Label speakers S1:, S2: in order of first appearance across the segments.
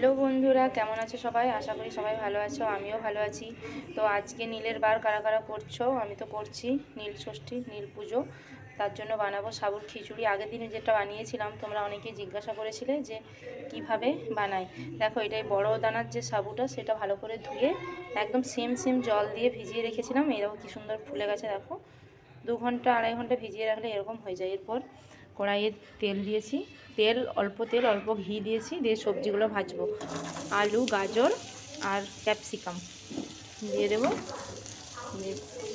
S1: Hello বন্ধুরা, কেমন আছো সবাই? আশা করি সবাই ভালো আছো, আমিও ভালো আছি। তো আজকে নীলের বার কারা কারা করছ? আমি তো করছি, নীল ষষ্ঠী, নীল পুজো। তার জন্য বানাবো সাবুর খিচুড়ি। আগের দিনে যেটা বানিয়েছিলাম, তোমরা অনেকেই জিজ্ঞাসা করেছিলে যে কীভাবে বানাই। দেখো, এটাই বড় দানার যে সাবুটা, সেটা ভালো করে ধুয়ে একদম সেম সেম জল দিয়ে ভিজিয়ে রেখেছিলাম। দেখো কী সুন্দর ফুলে গেছে, দেখো। দু ঘণ্টা, আড়াই ঘণ্টা ভিজিয়ে রাখলে এরকম হয়ে যায়। এরপর কড়াইয়ে তেল দিয়েছি। তেল, অল্প তেল, অল্প ঘি দিয়েছি, দিয়ে সবজিগুলো ভাজবো। আলু, গাজর আর ক্যাপসিকাম। দিয়ে দেবো।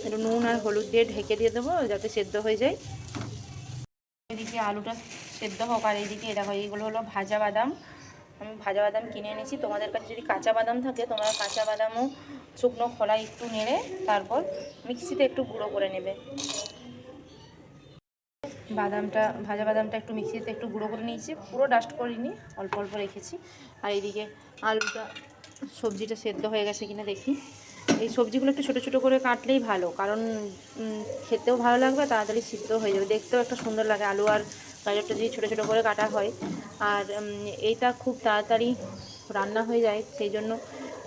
S1: একটু নুন আর হলুদ দিয়ে ঢেকে দিয়ে দেবো, যাতে সেদ্ধ হয়ে যায়। এদিকে আলুটা সেদ্ধ হোক, আর এইদিকে দেখো, এইগুলো হলো ভাজা বাদাম। আমি ভাজা বাদাম কিনে এনেছি। তোমাদের কাছে যদি কাঁচা বাদাম থাকে, তোমরা কাঁচা বাদামও শুকনো খোলা একটু নেড়ে, তারপর মিক্সিতে একটু গুঁড়ো করে নেবে। বাদামটা, ভাজা বাদামটা একটু মিক্সিতে একটু গুঁড়ো করে নিয়েছি। পুরো ডাস্ট করিনি, অল্প অল্প রেখেছি। আর এইদিকে আলুটা, সবজিটা সেদ্ধ হয়ে গেছে কিনা দেখি। এই সবজিগুলো একটু ছোটো ছোটো করে কাটলেই ভালো, কারণ খেতেও ভালো লাগবে, তাড়াতাড়ি সিদ্ধ হয়ে যাবে। দেখতেও একটা সুন্দর লাগে আলু আর গাজরটা যদি ছোটো ছোটো করে কাটা হয়। আর এইটা খুব তাড়াতাড়ি রান্না হয়ে যায়, সেই জন্য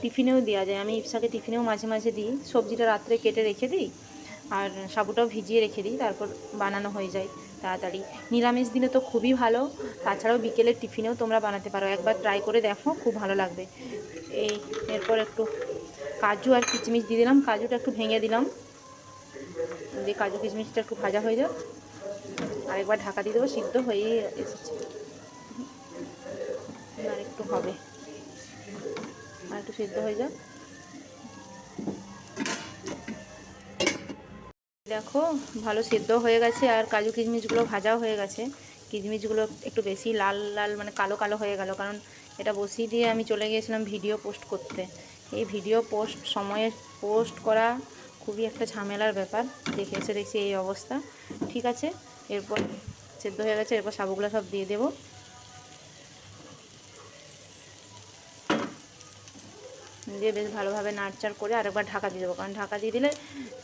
S1: টিফিনেও দেওয়া যায়। আমি ইপসাকে টিফিনেও মাঝে মাঝে দিই। সবজিটা রাত্রে কেটে রেখে দিই আর সাবুটাও ভিজিয়ে রেখে দিই, তারপর বানানো হয়ে যায় তাড়াতাড়ি। নিরামিষ দিনে তো খুবই ভালো, তাছাড়াও বিকেলের টিফিনেও তোমরা বানাতে পারো। একবার ট্রাই করে দেখো, খুব ভালো লাগবে। এই, এরপর একটু কাজু আর কিচমিচ দিয়ে দিলাম। কাজুটা একটু ভেঙে দিলাম। যে কাজু কিচমিচটা একটু ভাজা হয়ে যাক। আর একবার ঢাকা দিয়ে দেবো, সিদ্ধ হয়েই এসেছে। আর একটু হবে। আর একটু সিদ্ধ হয়ে যাক। দেখো, ভালো সেদ্ধ হয়ে গেছে আর কাজু কিশমিশগুলো ভাজাও হয়ে গেছে। কিশমিশগুলো একটু বেশি লাল লাল মানে কালো কালো হয়ে গেল, কারণ এটা বসিয়ে দিয়ে আমি চলে গিয়েছিলাম ভিডিও পোস্ট করতে। এই ভিডিও পোস্ট, সময়ে পোস্ট করা খুবই একটা ঝামেলার ব্যাপার। দেখে এসে দেখছি এই অবস্থা। ঠিক আছে, এরপর সেদ্ধ হয়ে গেছে, এরপর সাবুগুলো সব দিয়ে দেবো। দিয়ে বেশ ভালোভাবে নাড়চাড় করে আরেকবার ঢাকা দিয়ে দেবো। কারণ ঢাকা দিয়ে দিলে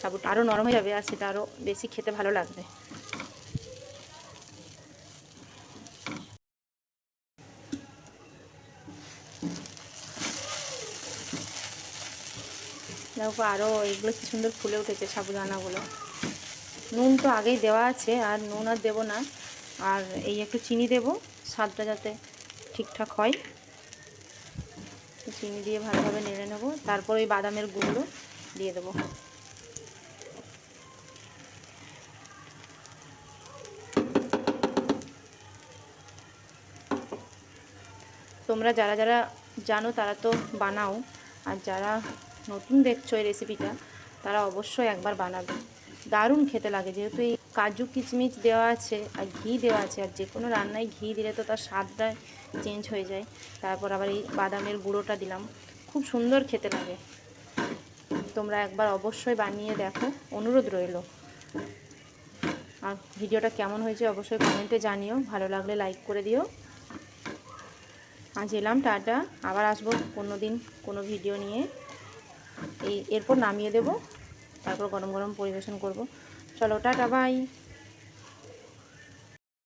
S1: সাবুটা আরও নরম হয়ে যাবে আর সেটা আরও বেশি খেতে ভালো লাগবে। দেখো আরও এগুলো কি সুন্দর ফুলে উঠেছে সাবুদানাগুলো। নুন তো আগেই দেওয়া আছে, আর নুন আর দেবো না। আর এই একটু চিনি দেবো, স্বাদটা যাতে ঠিকঠাক হয়। চিনি দিয়ে ভালোভাবে নেড়ে নেব। তারপর ওই বাদামের গুঁড়ো দিয়ে দেবো। তোমরা যারা যারা জানো তারা তো বানাও। আর যারা নতুন দেখছ এই রেসিপিটা তারা অবশ্যই একবার বানাবে। দারুণ খেতে লাগে, যেহেতু এই কাজু কিচমিচ দেওয়া আছে আর ঘি দেওয়া আছে, আর যে কোনো রান্নায় ঘি দিলে তো তার স্বাদটা চেঞ্জ হয়ে যায়। তারপর আবার এই বাদামের গুঁড়োটা দিলাম, খুব সুন্দর খেতে লাগে। তোমরা একবার অবশ্যই বানিয়ে দেখো, অনুরোধ রইল। আর ভিডিওটা কেমন হয়েছে অবশ্যই কমেন্টে জানিও, ভালো লাগলে লাইক করে দিও। আজ এলাম টাটা, আবার আসব কোনো দিন কোনো ভিডিও নিয়ে। এই এরপর নামিয়ে দেব। তারপর গরম গরম পরিবেশন করব। চলো টাটা বাই।